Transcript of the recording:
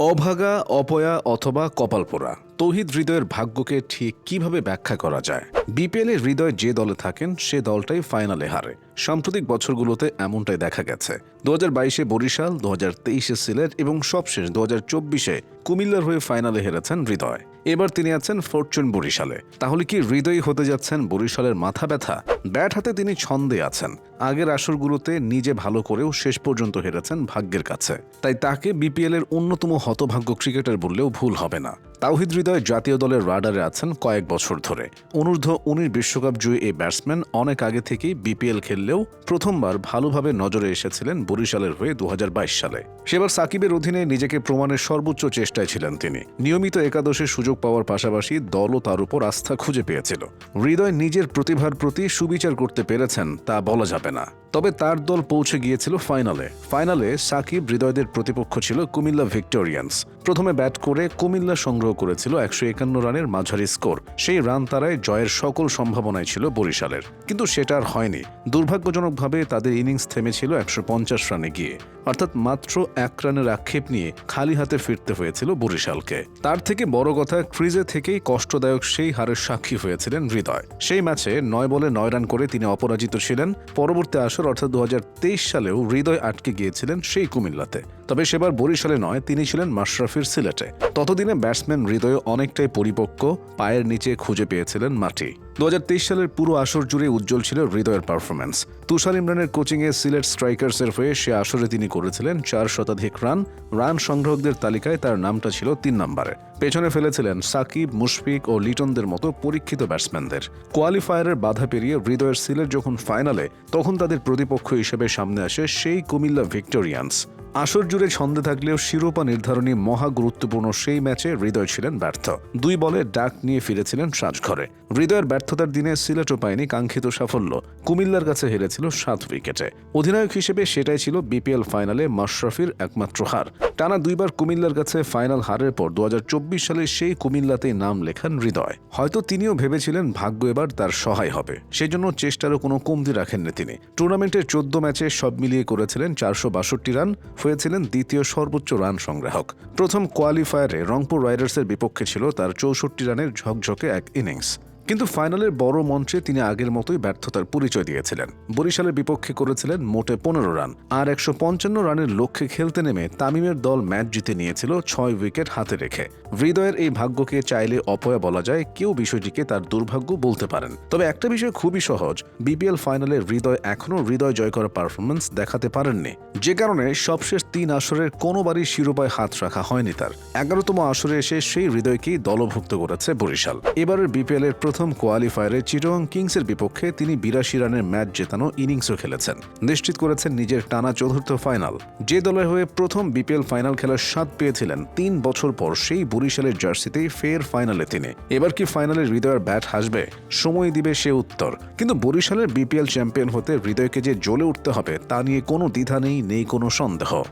অভাগা, অপয়া অথবা কপালপোড়া, তৌহিদ হৃদয়ের ভাগ্যকে ঠিক কীভাবে ব্যাখ্যা করা যায়? বিপিএল হৃদয় যে দলে থাকেন, সে দলটাই ফাইনালে হারে। সাম্প্রতিক বছরগুলোতে এমনটাই দেখা গেছে। দু বাইশে বরিশাল, দু তেইশে সিলেট এবং সবশেষ দু হাজার চব্বিশে কুমিল্লার হয়ে ফাইনালে হেরেছেন হৃদয়। এবার তিনি আছেন ফরচুন বরিশালে। তাহলে কি হৃদয়ই হতে যাচ্ছেন বরিশালের মাথা ব্যথা? ব্যাট হাতে তিনি ছন্দে আছেন। আগের আসরগুলোতে নিজে ভালো করেও শেষ পর্যন্ত হেরেছেন ভাগ্যের কাছে। তাই তাকে বিপিএল এর অন্যতম হতভাগ্য ক্রিকেটার বললেও ভুল হবে না। তাওহিদ হৃদয় জাতীয় দলের রাডারে আছেন কয়েক বছর ধরে। অনূর্ধ্ব উনিশ বিশ্বকাপ জয়ী এই ব্যাটসম্যান অনেক আগে থেকেই বিপিএল খেললেও প্রথমবার ভালোভাবে নজরে এসেছিলেন বরিশালের হয়ে দু হাজার বাইশ সালে। সেবার সাকিবের অধীনে নিজেকে প্রমাণের সর্বোচ্চ চেষ্টায় ছিলেন তিনি। নিয়মিত একাদশে সুযোগ পাওয়ার পাশাপাশি দলও তার উপর আস্থা খুঁজে পেয়েছিল। হৃদয় নিজের প্রতিভার প্রতি সুবিচার করতে পেরেছেন তা বলা যাবে না। তবে তার দল পৌঁছে গিয়েছিল ফাইনালে। ফাইনালে সাকিব হৃদয়দের প্রতিপক্ষ ছিল কুমিল্লা ভিক্টোরিয়ান্স। প্রথমে ব্যাট করে কুমিল্লা সংগ্রহ করেছিল একশো একান্ন রানের মাঝারি স্কোর। সেই রান তারায় জয়ের সকল সম্ভাবনাই ছিল বরিশালের। কিন্তু সেটা আর হয়নি। দুর্ভাগ্যজনকভাবে তাদের ইনিংস থেমেছিল একশো পঞ্চাশ রানে গিয়ে। অর্থাৎ মাত্র এক রানের আক্ষেপ নিয়ে খালি হাতে ফিরতে হয়েছিল বরিশালকে। তার থেকে বড় কথা, ক্রিজে থেকেই কষ্টদায়ক সেই হারের সাক্ষী হয়েছিলেন হৃদয়। সেই ম্যাচে নয় বলে নয় রান করে তিনি অপরাজিত ছিলেন। পরবর্তী আসর অর্থাৎ দু হাজার তেইশ সালেও হৃদয় আটকে গিয়েছিলেন সেই কুমিল্লাতে। তবে সেবার বরিশালে নয়, তিনি ছিলেন মাশরাফির সিলেটে। ততদিনে ব্যাটসম্যান হৃদয় অনেকটাই পরিপক্ক, পায়ের নিচে খুঁজে পেয়েছিলেন মাটি দু হাজার তেইশ সালের পুরো আসর জুড়ে উজ্জ্বল ছিল হৃদয়ের পারফরম্যান্স তুষার ইমরানের কোচিংয়ে সিলেট স্ট্রাইকার্সের হয়ে সে আসরে তিনি করেছিলেন চার শতাধিক রান রান সংগ্রাহকদের তালিকায় তার নামটা ছিল তিন নম্বরে। পেছনে ফেলেছিলেন সাকিব, মুশফিক ও লিটনদের মতো পরীক্ষিত ব্যাটসম্যানদের। কোয়ালিফায়ারের বাধা পেরিয়ে হৃদয়ের সিলেট যখন ফাইনালে তখন তাদের প্রতিপক্ষ হিসেবে সামনে আসে সেই কুমিল্লা ভিক্টোরিয়ান্স আসর জুড়ে ছন্দে থাকলেও শিরোপা নির্ধারণী মহা গুরুত্বপূর্ণ সেই ম্যাচে হৃদয় ছিলেন ব্যর্থ। দুই বলে ডাক নিয়ে ফিরেছিলেন সাজঘরে হৃদয়ের ব্যর্থতার দিনে সিলেটও পায়নি কাঙ্ক্ষিত সাফল্য। কুমিল্লার কাছে হেরেছিল সাত উইকেটে। অধিনায়ক হিসেবে সেটাই ছিল বিপিএল ফাইনালে মাশরাফির একমাত্র হার। টানা দুইবার কুমিল্লার কাছে ফাইনাল হারের পর দু সালে সেই কুমিল্লাতেই নাম লেখান হৃদয়। হয়তো তিনিও ভেবেছিলেন ভাগ্য এবার তার সহায় হবে। সেজন্য চেষ্টারও কোনো কমতি রাখেননি তিনি। টুর্নামেন্টের চোদ্দ ম্যাচে সব মিলিয়ে করেছিলেন চারশো বাষট্টি রান হয়েছিলেন দ্বিতীয় সর্বোচ্চ রান সংগ্রাহক। প্রথম কোয়ালিফায়ারে রংপুর রাইডার্সের বিপক্ষে ছিল তার চৌষট্টি রানের ঝকঝকে এক ইনিংস। কিন্তু ফাইনালের বড় মঞ্চে তিনি আগের মতোই ব্যর্থতার পরিচয় দিয়েছিলেন। বরিশালের বিপক্ষে করেছিলেন মোটে পনেরো রান। আর একশো পঞ্চান্ন রানের লক্ষ্যে খেলতে নেমে তামিমের দল ম্যাচ জিতে নিয়েছিল ছয় উইকেট হাতে রেখে। হৃদয়ের এই ভাগ্যকে চাইলে অপয়া বলা যায়, কেউ বিষয়টিকে তার দুর্ভাগ্য বলতে পারেন। তবে একটা বিষয় খুবই সহজ, বিপিএল ফাইনালে হৃদয় এখনও হৃদয় জয় করার পারফরমেন্স দেখাতে পারেননি। যে কারণে সবশেষ তিন আসরের কোনোবারই শিরোপায় হাত রাখা হয়নি তার। এগারোতম আসরে এসে সেই হৃদয়কেই দলভুক্ত করেছে বরিশাল। এবারের বিপিএল এর প্রথম কোয়ালিফায়ারে চিটং কিংসের বিপক্ষে তিনি বিরাশি রানের ম্যাচ জেতানো ইনিংসও খেলেছেন। নিশ্চিত করেছেন নিজের টানা চতুর্থ ফাইনাল। যে দলের হয়ে প্রথম বিপিএল ফাইনাল খেলার স্বাদ পেয়েছিলেন, তিন বছর পর সেই বরিশালের জার্সিতেই ফের ফাইনালে তিনি। এবার কি ফাইনালে হৃদয়ের ব্যাট হাসবে? সময় দিবে সে উত্তর। কিন্তু বরিশালের বিপিএল চ্যাম্পিয়ন হতে হৃদয়কে যে জ্বলে উঠতে হবে, তা নিয়ে কোনো দ্বিধা নেই নেই কোনো সন্দেহ।